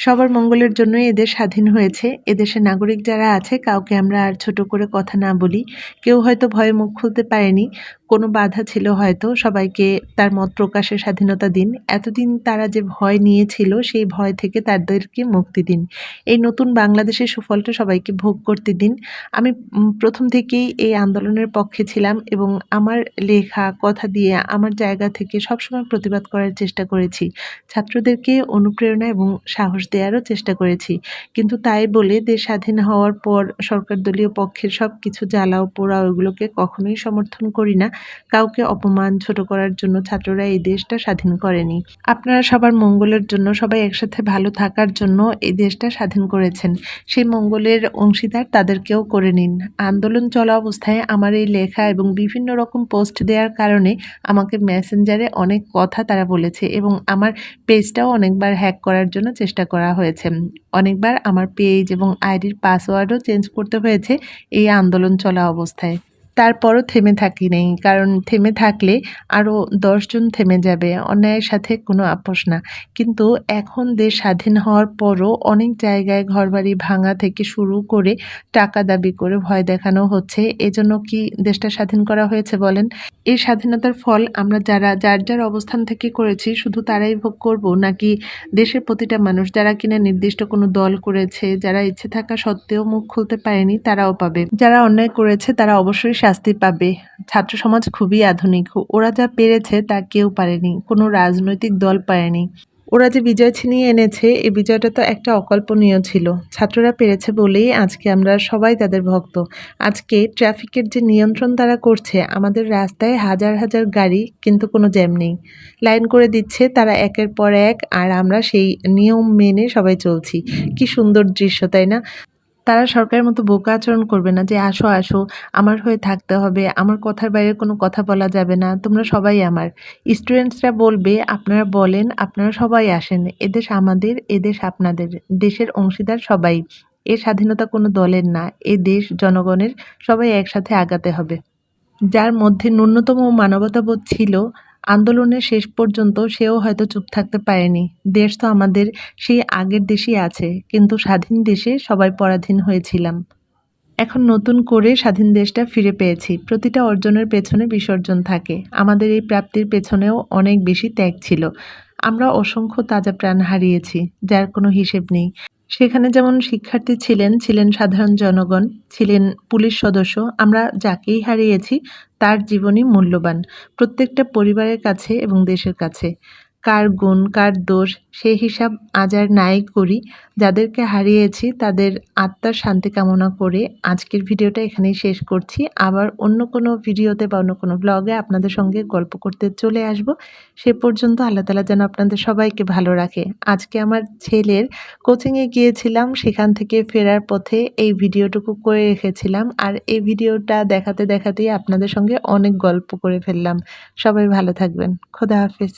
সবার মঙ্গলের জন্য এদের স্বাধীন হয়েছে। এদেশের নাগরিক যারা আছে, কাউকে আমরা আর ছোট করে কথা না বলি। কেউ হয়তো ভয়ে মুখ খুলতে পারেনি। কোনো বাধা ছিল হয়তো, সবাইকে তার মত প্রকাশের স্বাধীনতা দিন। এতদিন তারা যে ভয় নিয়েছিল, সেই ভয় থেকে তাদেরকে মুক্তি দিন। এই নতুন বাংলাদেশের সুফলটা সবাইকে ভোগ করতে দিন। আমি প্রথম থেকেই এই আন্দোলনের পক্ষে ছিলাম এবং আমার লেখা, কথা দিয়ে আমার জায়গা থেকে সবসময় প্রতিবাদ করার চেষ্টা করেছি। ছাত্রদেরকে অনুপ্রেরণা এবং সাহস দেওয়ারও চেষ্টা করেছি। কিন্তু তাই বলে দেশ স্বাধীন হওয়ার পর সরকার দলীয় পক্ষের সব কিছু জ্বালাও পোড়া ওগুলোকে কখনোই সমর্থন করি না। কাউকে অপমান ছোট করার জন্য ছাত্ররা এই দেশটা স্বাধীন করেনি। আপনারা সবার মঙ্গলের জন্য, সবাই একসাথে ভালো থাকার জন্য এই দেশটা স্বাধীন করেছেন। সেই মঙ্গলের অংশীদার তাদেরকেও করে নিন। আন্দোলন চলা অবস্থায় আমার এই লেখা এবং বিভিন্ন রকম পোস্ট দেওয়ার কারণে আমাকে মেসেঞ্জারে অনেক কথা তারা বলেছে এবং আমার পেজটাও অনেকবার হ্যাক করার জন্য চেষ্টা করা হয়েছে। অনেকবার আমার পেজ এবং আইডির পাসওয়ার্ডও চেঞ্জ করতে হয়েছে এই আন্দোলন চলা অবস্থায়। তারপরও থেমে থাকি নেই, কারণ থেমে থাকলে আরও দশজন থেমে যাবে, অন্যায়ের সাথে কোনো আপোষ না। কিন্তু এখন দেশ স্বাধীন হওয়ার পরও অনেক জায়গায় ঘরবাড়ি ভাঙা থেকে শুরু করে টাকা দাবি করে ভয় দেখানো হচ্ছে। এজন্য কি দেশটা স্বাধীন করা হয়েছে বলেন? এই স্বাধীনতার ফল আমরা যারা, যার যার অবস্থান থেকে করেছি, শুধু তারাই ভোগ করব? নাকি দেশের প্রতিটা মানুষ, যারা কিনা নির্দিষ্ট কোনো দল করেছে, যারা ইচ্ছে থাকা সত্ত্বেও মুখ খুলতে পারেনি, তারাও পাবে? যারা অন্যায় করেছে, তারা অবশ্যই শাস্তি পাবে। ছাত্র সমাজ খুবই আধুনিক। ওরা যা পেরেছে তা কেউ পারেনি। কোনো রাজনৈতিক দল পারেনি। ওরা যে বিজয় ছিনিয়ে এনেছে এই বিজয়টা তো একটা অকল্পনীয় ছিল। ছাত্ররা পেরেছে বলেই আজকে আমরা সবাই তাদের ভক্ত। আজকে ট্রাফিকের যে নিয়ন্ত্রণ তারা করছে, আমাদের রাস্তায় হাজার হাজার গাড়ি, কিন্তু কোনো জ্যাম নেই। লাইন করে দিচ্ছে তারা একের পর এক, আর আমরা সেই নিয়ম মেনে সবাই চলছি। কি সুন্দর দৃশ্য, তাই না? তারা সরকারের মতো বোকা আচরণ করবে না যে, আসো আসো, আমার হয়ে থাকতে হবে, আমার কথার বাইরে কোনো কথা বলা যাবে না, তোমরা সবাই আমার। স্টুডেন্টসরা বলবে, আপনারা বলেন, আপনারা সবাই আসেন এদেশ আমাদের এদেশ আপনাদের, দেশের অংশীদার সবাই এ স্বাধীনতা কোনো দলের না, এ দেশ জনগণের সবাই একসাথে আগাতে হবে। যার মধ্যে ন্যূনতম মানবতাবোধ ছিল আন্দোলনের শেষ পর্যন্ত সেও হয়তো চুপ থাকতে পারেনি। দেশ তো আমাদের, সেই আগের দেশই আছে, কিন্তু স্বাধীন দেশে সবাই পরাধীন হয়েছিলাম। এখন নতুন করে স্বাধীন দেশটা ফিরে পেয়েছি। প্রতিটা অর্জনের পেছনে বিসর্জন থাকে। আমাদের এই প্রাপ্তির পেছনেও অনেক বেশি ত্যাগ ছিল। আমরা অসংখ্য তাজা প্রাণ হারিয়েছি, যার কোনো হিসেব নেই। সেখানে যেমন শিক্ষার্থী ছিলেন ছিলেন সাধারণ জনগণ, ছিলেন পুলিশ সদস্য, আমরা যাকেই হারিয়েছি তার জীবনই মূল্যবান প্রত্যেকটা পরিবারের কাছে এবং দেশের কাছে। কার গুণ, কার দোষ সেই হিসাব আজ আর নাই করি। যাদেরকে হারিয়েছি তাদের আত্মার শান্তি কামনা করে আজকের ভিডিওটা এখানেই শেষ করছি। আবার অন্য কোনো ভিডিওতে বা অন্য কোনো ব্লগে আপনাদের সঙ্গে গল্প করতে চলে আসব। সে পর্যন্ত আল্লাহ তালা যেন আপনাদের সবাইকে ভালো রাখে। আজকে আমার ছেলের কোচিংয়ে গিয়েছিলাম, সেখান থেকে ফেরার পথে এই ভিডিওটুকু করে রেখেছিলাম। আর এই ভিডিওটা দেখাতে দেখাতেই আপনাদের সঙ্গে অনেক গল্প করে ফেললাম। সবাই ভালো থাকবেন। খোদা হাফিজ।